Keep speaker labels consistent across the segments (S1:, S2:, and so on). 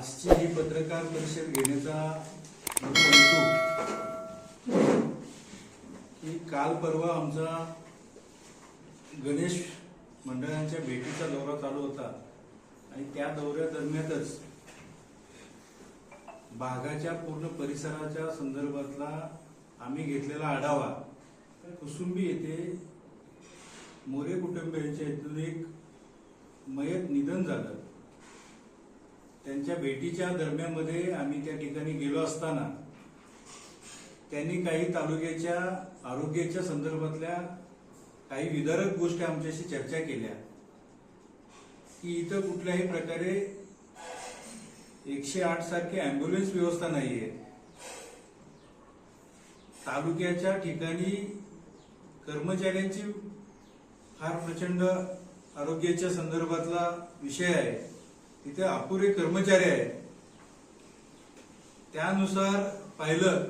S1: आजची ही पत्रकार परिषद घेण्याचा की काल परवा आमचा गणेश मंडळांच्या भेटीचा दौरा चालू होता. आणि त्या दौऱ्या दरम्यानच बागाच्या पूर्ण परिसराच्या संदर्भातला आम्ही घेतलेला आढावा. कुसुंबी येथे मोरे कुटुंबियांच्या इथून एक मयत निधन झालं. त्यांच्या भेटीच्या दरम्यानमध्ये आम्ही त्या ठिकाणी गेलो असताना त्यांनी काही तालुक्याच्या आरोग्याच्या संदर्भातल्या काही विदारक गोष्टी आमच्याशी चर्चा केल्या की इथं कुठल्याही प्रकारे एकशे आठ सारखी अँब्युलन्स व्यवस्था नाहीये. तालुक्याच्या ठिकाणी कर्मचाऱ्यांची फार प्रचंड आरोग्याच्या संदर्भातला विषय आहे. तिथे अपुरे कर्मचारी आहेत. त्यानुसार पाहिलं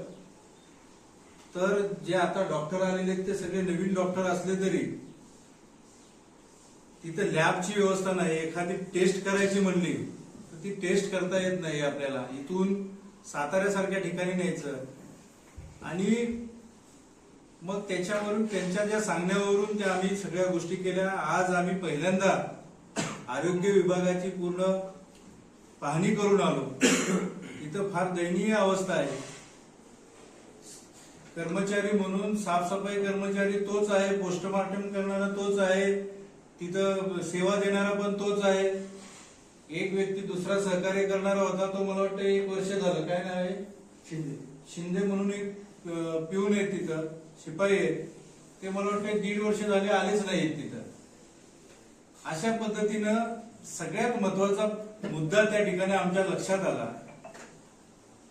S1: तर जे आता डॉक्टर आलेले आहेत ते सगळे नवीन डॉक्टर असले तरी तिथे लॅबची व्यवस्था नाही. एखादी टेस्ट करायची म्हणली तर ती टेस्ट करता येत नाही आपल्याला. इथून साताऱ्यासारख्या ठिकाणी न्यायचं. आणि मग त्याच्यावरून त्यांच्या ज्या सांगण्यावरून त्या आम्ही सगळ्या गोष्टी केल्या. आज आम्ही पहिल्यांदा आरोग्य विभागाची पूर्ण पाहणी करून आलो. इथं फार दयनीय अवस्था आहे. कर्मचारी म्हणून साफसफाई कर्मचारी तोच आहे पोस्टमार्टम करणारा तोच आहे तिथं सेवा देणारा पण तोच आहे. एक व्यक्ती दुसरा सहकार्य करणारा होता तो मला वाटतं एक वर्ष झालं. काय नाव आहे?
S2: शिंदे.
S1: शिंदे म्हणून एक पिऊन आहेत तिथं शिपाई आहेत ते मला वाटतं दीड वर्ष झाले आलेच नाहीत तिथं. अशा पद्धतीनं सगळ्यात महत्त्वाचा मुद्दा त्या ठिकाणी आमच्या लक्षात आला.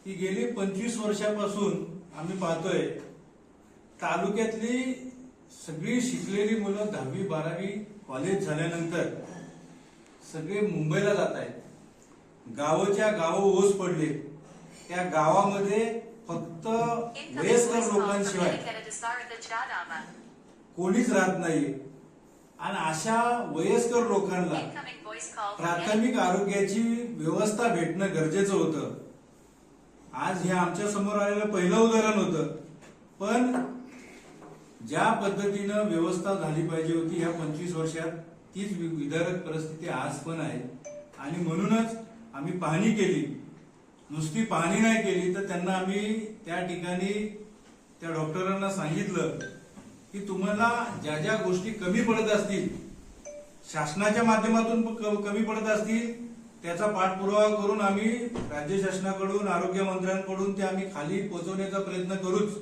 S1: की गेली पंचवीस वर्षापासून आम्ही पाहतोय तालुक्यातली सगळी शिकलेली मुलं दहावी बारावी कॉलेज झाल्यानंतर सगळे मुंबईला जात आहेत. गावाच्या गाव ओस पडले. त्या गावामध्ये फक्त वयस्कर लोकांशिवाय. कोणीच राहत नाही आणि अशा वयस्कर लोकांना प्राथमिक आरोग्याची व्यवस्था भेटणं गरजेचं होतं. आज हे आमच्यासमोर आलेलं पहिलं उदाहरण होतं. पण ज्या पद्धतीनं व्यवस्था झाली पाहिजे होती ह्या पंचवीस वर्षात तीच विदारक परिस्थिती आज पण आहे. आणि म्हणूनच आम्ही पाहणी केली. नुसती पाहणी नाही केली तर त्यांना आम्ही त्या ठिकाणी त्या डॉक्टरांना सांगितलं की तुम्हाला ज्या ज्या गोष्टी कमी पडत असतील शासनाच्या माध्यमातून क- कमी पडत असतील त्याचा पाठपुरावा करून आम्ही राज्य शासनाकडून आरोग्य मंत्र्यांकडून ते आम्ही खाली पोहोचवण्याचा प्रयत्न करूच.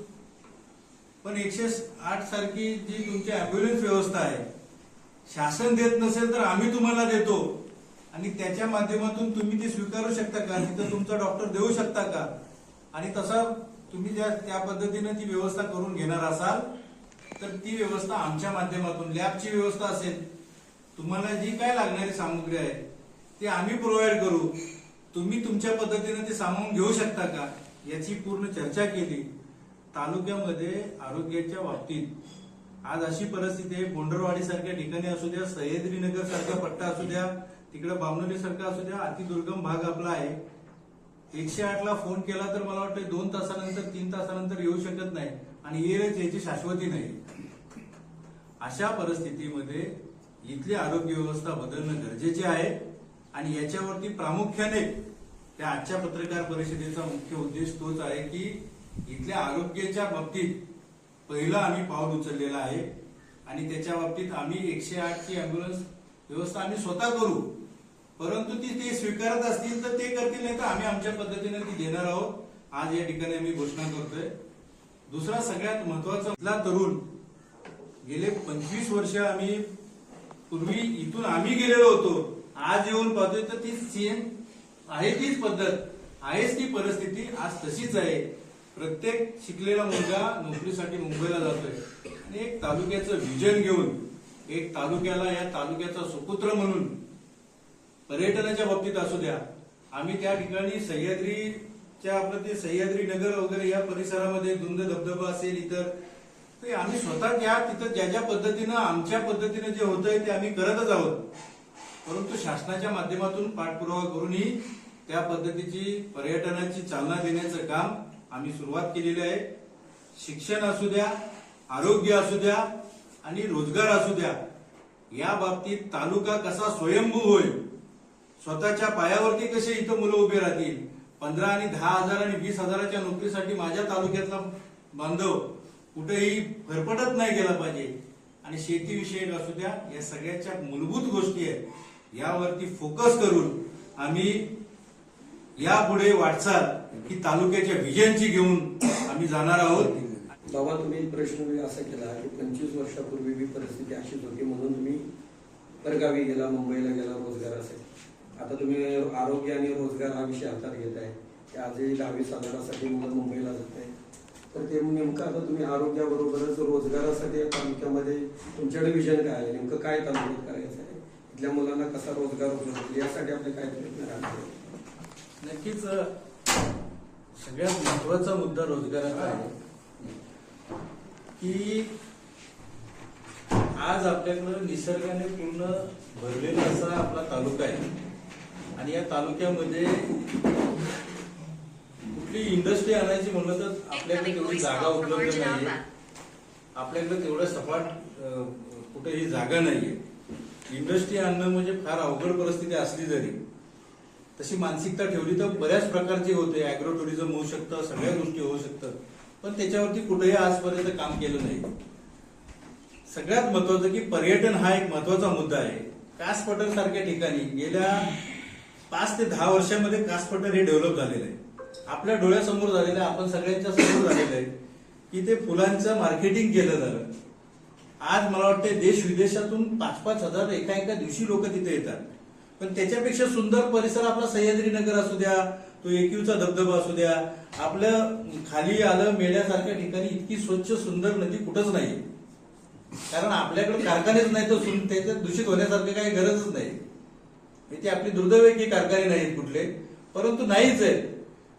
S1: पण एकशे आठ सारखी जी तुमची अँब्युलन्स व्यवस्था आहे शासन देत नसेल तर आम्ही तुम्हाला देतो. आणि त्याच्या माध्यमातून तुम्ही ती स्वीकारू शकता का? तिथं तुमचा डॉक्टर देऊ शकता का? आणि तसा तुम्ही ज्या त्या पद्धतीनं ती व्यवस्था करून घेणार असाल तर ती व्यवस्था आमच्या माध्यमातून लॅबची व्यवस्था असेल. तुम्हाला जी काय लागणारी सामुग्री आहे ती आम्ही प्रोव्हाइड करू. तुम्ही तुमच्या पद्धतीने ते सामावून घेऊ शकता का? याची पूर्ण चर्चा केली. तालुक्यामध्ये आरोग्याच्या बाबतीत आज अशी परिस्थिती आहे बोंडरवाडी सारख्या ठिकाणी असू द्या सह्याद्री नगर सारखा पट्टा असू द्या तिकडे बामनोली सारखा असू द्या अतिदुर्गम भाग आपला आहे. एकशे आठला फोन केला तर मला वाटतं दोन तासानंतर तीन तासानंतर येऊ शकत नाही. आणि येईलच याची शाश्वती नाही. अशा परिस्थितीमध्ये इथली आरोग्य व्यवस्था बदलणं गरजेचे आहे आणि याच्यावरती प्रामुख्याने त्या आजच्या पत्रकार परिषदेचा मुख्य उद्देश तोच आहे की इथल्या आरोग्याच्या बाबतीत पहिला आम्ही पाऊल उचललेला आहे आणि त्याच्या बाबतीत आम्ही एकशे आठची अँब्युलन्स व्यवस्था आम्ही स्वतः करू. परंतु ती ते स्वीकारत असतील तर ते करतील नाही तर आम्ही आमच्या पद्धतीने ती देणार आहोत. आज या ठिकाणी आम्ही घोषणा करतोय. दुसरा सगळ्यात महत्त्वाचा इथला तरुण. गेले पंचवीस वर्ष आम्ही पूर्वी इथून आम्ही गेलेलो होतो. आज येऊन पाहतोय तर ती सेम आहे तीच पद्धत. आहेच ती परिस्थिती आज तशीच आहे. प्रत्येक शिकलेला मुलगा नोकरीसाठी मुंबईला जातोय. आणि एक तालुक्याचं विजन घेऊन एक तालुक्याला या तालुक्याचा सुपुत्र म्हणून पर्यटनाच्या बाबतीत असू द्या आम्ही त्या ठिकाणी सह्याद्री ज्या आपलं ते सह्याद्री नगर वगैरे या परिसरामध्ये धुंद धबधबा असेल इतर ते आम्ही स्वतः त्या तिथं ज्या ज्या पद्धतीनं आमच्या पद्धतीनं जे होतंय ते आम्ही करतच आहोत. परंतु शासनाच्या माध्यमातून पाठपुरावा करूनही त्या पद्धतीची पर्यटनाची चालना देण्याचं काम आम्ही सुरुवात केलेली आहे. शिक्षण असू द्या आरोग्य असू द्या आणि रोजगार असू द्या या बाबतीत तालुका कसा स्वयंभू होईल? स्वतःच्या पायावरती कसे इथं मुलं उभे राहतील? पंधरा आणि दहा हजार आणि वीस हजाराच्या नोकरीसाठी माझ्या तालुक्यातला बांधव कुठेही फरफटत नाही गेला पाहिजे. आणि शेतीविषयक असू द्या या सगळ्याच्या मूलभूत गोष्टी आहेत. यावरती फोकस करून आम्ही यापुढे वाटचाल ही तालुक्याच्या विजयांची घेऊन आम्ही जाणार आहोत.
S2: बाबा तुम्ही प्रश्न मी असा केला की पंचवीस वर्षापूर्वी परिस्थिती अशीच होती म्हणून तुम्ही परगावी गेला मुंबईला गेला रोजगारासाठी. आता तुम्ही आरोग्य आणि रोजगार हा विषय हातात घेत आहे. की आजही दहावी साधारणासाठी मुलं मुंबईला जात आहे तर ते नेमकं आता तुम्ही आरोग्याबरोबरच रोजगारासाठी या तालुक्यामध्ये तुमच्याकडे विजन काय आहे? नेमकं काय तालुक्यात करायचं आहे? इथल्या मुलांना कसा रोजगार उपलब्ध होईल? यासाठी आपले काय प्रयत्न राहणार
S1: नक्कीच सगळ्यात महत्त्वाचा मुद्दा रोजगाराचा आहे. की आज आपल्याकडं निसर्गाने पूर्ण भरलेला असा आपला तालुका आहे. आणि या तालुक्यामध्ये कुठली इंडस्ट्री आणायची म्हणलं तर आपल्याकडे तेवढी जागा उपलब्ध नाहीये.
S3: Alba.
S1: आपल्याकडे तेवढं सपाट कुठेही जागा नाहीये. इंडस्ट्री आणणं म्हणजे फार अवघड परिस्थिती असली जरी तशी मानसिकता ठेवली तर बऱ्याच प्रकारचे होते. अॅग्रो टुरिझम होऊ शकतं सगळ्या गोष्टी होऊ शकतात. पण त्याच्यावरती कुठेही आजपर्यंत काम केलं नाही. सगळ्यात महत्वाचं की पर्यटन हा एक महत्त्वाचा मुद्दा आहे. कासपटर सारख्या ठिकाणी गेल्या पाच ते दहा वर्षामध्ये कासपटर हे डेव्हलप झालेलं आहे. आपल्या डोळ्यासमोर झालेलं आहे आपण सगळ्यांच्या समोर झालेलं आहे की ते फुलांचं मार्केटिंग केलं झालं आज मला वाटतं देश विदेशातून पाच पाच हजार एका एका दिवशी लोक तिथे येतात. पण त्याच्यापेक्षा सुंदर परिसर आपला सह्याद्री नगर असू द्या तो एकयूचा धबधबा असू द्या आपलं खाली आलं मेळ्यासारख्या ठिकाणी इतकी स्वच्छ सुंदर नदी कुठंच नाही कारण आपल्याकडे कारखानेच नाही तर त्याच्यात दूषित होण्यासारखं काही गरजच नाही. इथे आपली दुर्दैव आहे की कारखाने नाहीत कुठले परंतु नाहीच आहे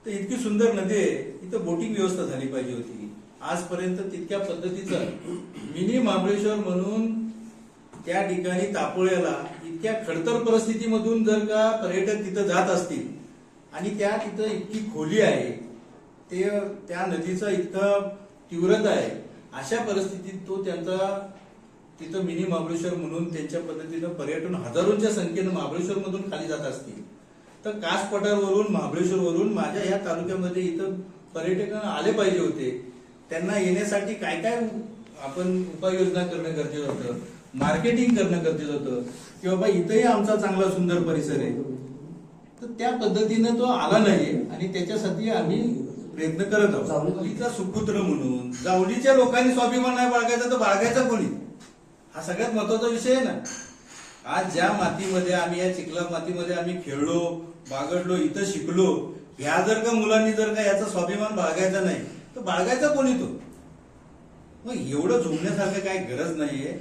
S1: तर इतकी सुंदर नदी आहे इथं बोटिंग व्यवस्था झाली पाहिजे होती. आजपर्यंत तितक्या पद्धतीचं मिनी महाबळेश्वर म्हणून त्या ठिकाणी तापोळ्याला इतक्या खडतर परिस्थितीमधून जर का पर्यटक तिथं जात असतील आणि त्या तिथं इतकी खोली आहे ते त्या नदीचा इतका तीव्रता आहे अशा परिस्थितीत तो त्यांचा तिथं मिनी महाबळेश्वर म्हणून त्यांच्या पद्धतीनं पर्यटन हजारोंच्या संख्येनं महाबळेश्वर मधून खाली जात असतील. तर कास पठारवरून महाबळेश्वर वरून माझ्या या तालुक्यामध्ये इथं पर्यटक आले पाहिजे होते. त्यांना येण्यासाठी काय काय आपण उपाययोजना करणं गरजेचं होतं? मार्केटिंग करणं गरजेचं होतं? की बाबा इथंही आमचा चांगला सुंदर परिसर आहे. तर त्या पद्धतीनं तो आला नाही आणि त्याच्यासाठी आम्ही प्रयत्न करत आहोत. जावलीचा सुपुत्र म्हणून जावलीच्या लोकांनी स्वाभिमान नाही बाळगायचा तर बाळगायचा कोणी? हा सगळ्यात महत्त्वाचा विषय आहे ना. आज ज्या मातीमध्ये आम्ही या चिखला मातीमध्ये आम्ही खेळलो बागडलो इथं शिकलो ह्या जर का मुलांनी जर का याचा स्वाभिमान बाळगायचा नाही तर बाळगायचा कोणी तो मग एवढं झोपण्यासारखं काही गरज नाहीये.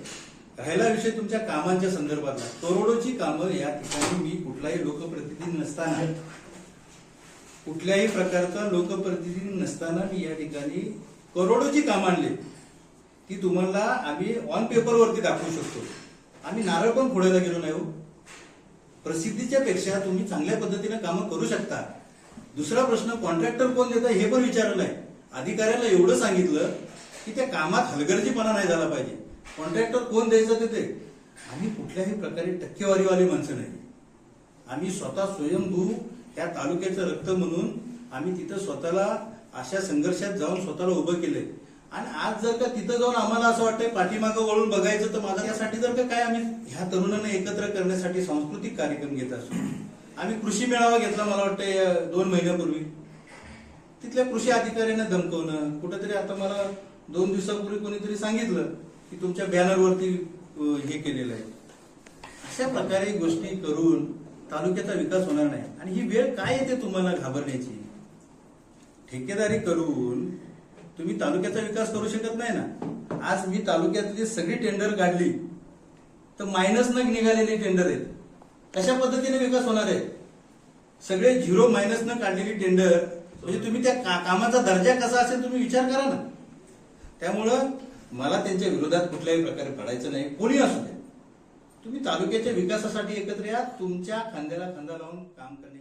S1: राहिला विषय तुमच्या कामांच्या संदर्भातला. करोडोची कामं या ठिकाणी मी कुठलाही लोकप्रतिनिधी नसताना कुठल्याही प्रकारचा लोकप्रतिनिधी नसताना मी या ठिकाणी करोडोची कामं आणली. ती तुम्हाला आम्ही ऑन पेपरवरती दाखवू शकतो. आम्ही नारळ पण फोडायला गेलो नाही हो. प्रसिद्धीच्या पेक्षा तुम्ही चांगल्या पद्धतीने कामं करू शकता. दुसरा प्रश्न कॉन्ट्रॅक्टर कोण देतं हे पण विचारलं आहे अधिकाऱ्याला एवढं सांगितलं की त्या कामात हलगर्जीपणा नाही झाला पाहिजे. कॉन्ट्रॅक्टर कोण द्यायचं ते ते? आम्ही कुठल्याही प्रकारे टक्केवारीवाली माणसं नाही. आम्ही स्वतः स्वयंभू या तालुक्याचं रक्त म्हणून आम्ही तिथं स्वतःला अशा संघर्षात जाऊन स्वतःला उभं केलंय. आणि आज जर का तिथं जाऊन आम्हाला असं वाटतंय पाठीमागं वळून बघायचं तर माझा यासाठी जर का काय आम्ही ह्या तरुणांना एकत्र करण्यासाठी सांस्कृतिक कार्यक्रम घेत असतो आम्ही कृषी मेळावा घेतला मला वाटतंय दोन महिन्यापूर्वी. तिथल्या कृषी अधिकाऱ्यांना धमकवणं कुठेतरी आता मला दोन दिवसापूर्वी कोणीतरी सांगितलं की तुमच्या बॅनरवरती हे केलेलं आहे. अशा प्रकारे गोष्टी करून तालुक्याचा विकास होणार नाही. आणि ही वेळ काय येते तुम्हाला घाबरण्याची? ठेकेदारी करून तुम्ही तालुक्याचा विकास करू शकत नाही ना. आज मी तालुक्यातली सगळी टेंडर काढली तर मायनस न निघालेली टेंडर आहेत. कशा पद्धतीने विकास होणार आहे? सगळे झिरो मायनस न काढलेली टेंडर म्हणजे तुम्ही त्या का- कामाचा दर्जा कसा असेल तुम्ही विचार करा ना. त्यामुळं मला त्यांच्या विरोधात कुठल्याही प्रकारे पडायचं नाही. कोणी असू द्या तुम्ही तालुक्याच्या विकासासाठी एकत्र या तुमच्या खांद्याला खांदा लावून काम करण्याची